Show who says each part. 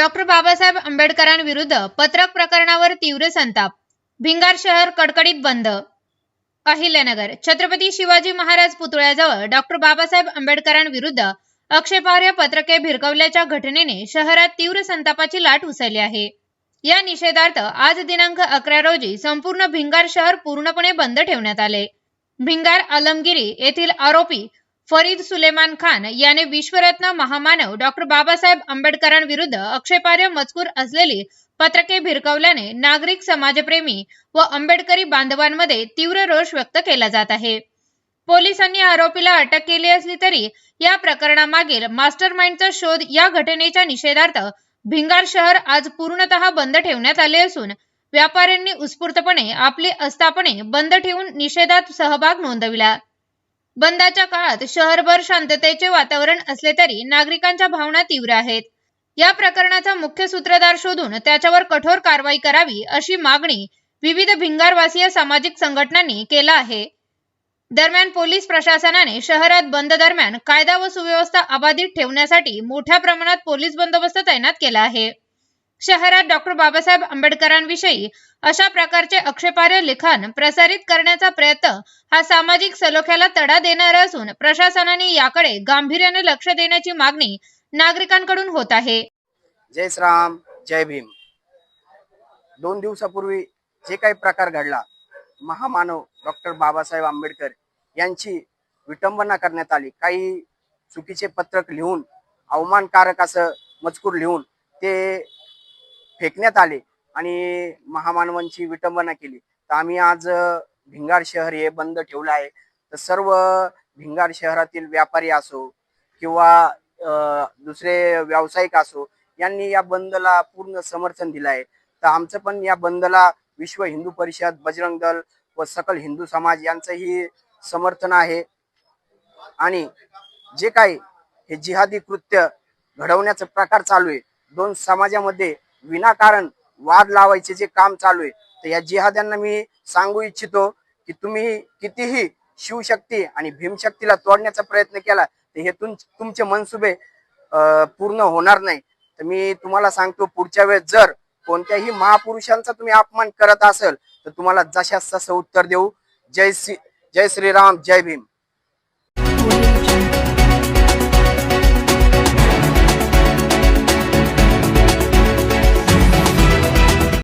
Speaker 1: Doctor Babasaheb आंबेडकरांविरुद्ध पत्रक प्रकरणावर तीव्र संताप. भिंगार शहर कडकडीत बंद. अहिल्यानगर छत्रपती शिवाजी महाराज पुतळ्याजवळ डॉक्टर बाबासाहेब आंबेडकरांविरुद्ध आक्षेपार्ह पत्रके भिरकवल्याच्या घटनेने शहरात तीव्र संतापाची लाट उसळली आहे. या निषेधार्थ आज दिनांक अकरा रोजी संपूर्ण भिंगार शहर पूर्णपणे बंद ठेवण्यात आले. भिंगार आलमगिरी येथील आरोपी फरीद सुलेमान खान याने विश्वरत्न महामानव डॉक्टर बाबासाहेब आंबेडकरांविरुद्ध आक्षेपार्ह मजकूर असलेली पत्रके भिरकवल्याने नागरिक समाजप्रेमी व आंबेडकरी बांधवांमध्ये तीव्र रोष व्यक्त केला जात आहे. पोलिसांनी आरोपीला अटक केली असली तरी या प्रकरणामागील मास्टर माइंडचा शोध या घटनेच्या निषेधार्थ भिंगार शहर आज पूर्णतः बंद ठेवण्यात आले असून व्यापाऱ्यांनी उत्स्फूर्तपणे आपली आस्थापने बंद ठेवून निषेधात सहभाग नोंदविला. बंदाच्या काळात शहरभर शांततेचे वातावरण असले तरी नागरिकांच्या भावना तीव्र आहेत. या प्रकरणाचा मुख्य सूत्रधार शोधून त्याच्यावर कठोर कारवाई करावी अशी मागणी विविध भिंगारवासीय सामाजिक संघटनांनी केला आहे. दरम्यान पोलीस प्रशासनाने शहरात बंद दरम्यान कायदा व सुव्यवस्था अबाधित ठेवण्यासाठी मोठ्या प्रमाणात पोलीस बंदोबस्त तैनात केला आहे. शहरात डॉक्टर बाबासाहेब आंबेडकरांविषयी अशा प्रकारचे आक्षेपार्ह लिखाण प्रसारित करण्याचा प्रयत्न हा सामाजिक सलोख्याला तडा देणारा असून प्रशासनाने याकडे गांभीर्याने लक्ष देण्याची मागणी नागरिकांकडून होत आहे.
Speaker 2: जय श्राम जय भीम. दोन दिवसापूर्वी जे काही प्रकार घडला महामानव डॉक्टर बाबासाहेब आंबेडकर यांची विटंबना करण्यात आली. काही चुकीचे पत्रक लिहून अवमानकारक असं मजकूर लिहून ते फेकण्यात आले आणि महामानवांची विटंबना केली. तर आम्ही आज भिंगार शहर हे बंद ठेवलं आहे. तर सर्व भिंगार शहरातील व्यापारी असो किंवा दुसरे व्यावसायिक असो यांनी या बंदला पूर्ण समर्थन दिलं आहे. तर आमचं पण या बंदला विश्व हिंदू परिषद बजरंग दल व सकल हिंदू समाज यांचंही समर्थन आहे. आणि जे काही हे जिहादी कृत्य घडवण्याचा प्रकार चालू आहे दोन समाजामध्ये विनाकारण वाद लावायचे जे काम चालू आहे तर या जिहाद्यांना मी सांगू इच्छितो की तुम्ही कितीही शिवशक्ती आणि भीमशक्तीला तोडण्याचा प्रयत्न केला तर हे तुम तुमचे मनसुबे पूर्ण होणार नाही. तर मी तुम्हाला सांगतो पुढच्या वेळेस जर कोणत्याही महापुरुषांचा तुम्ही अपमान करत असेल तर तुम्हाला जशास तसं उत्तर देऊ. जय श्री जय श्रीराम जय भीम.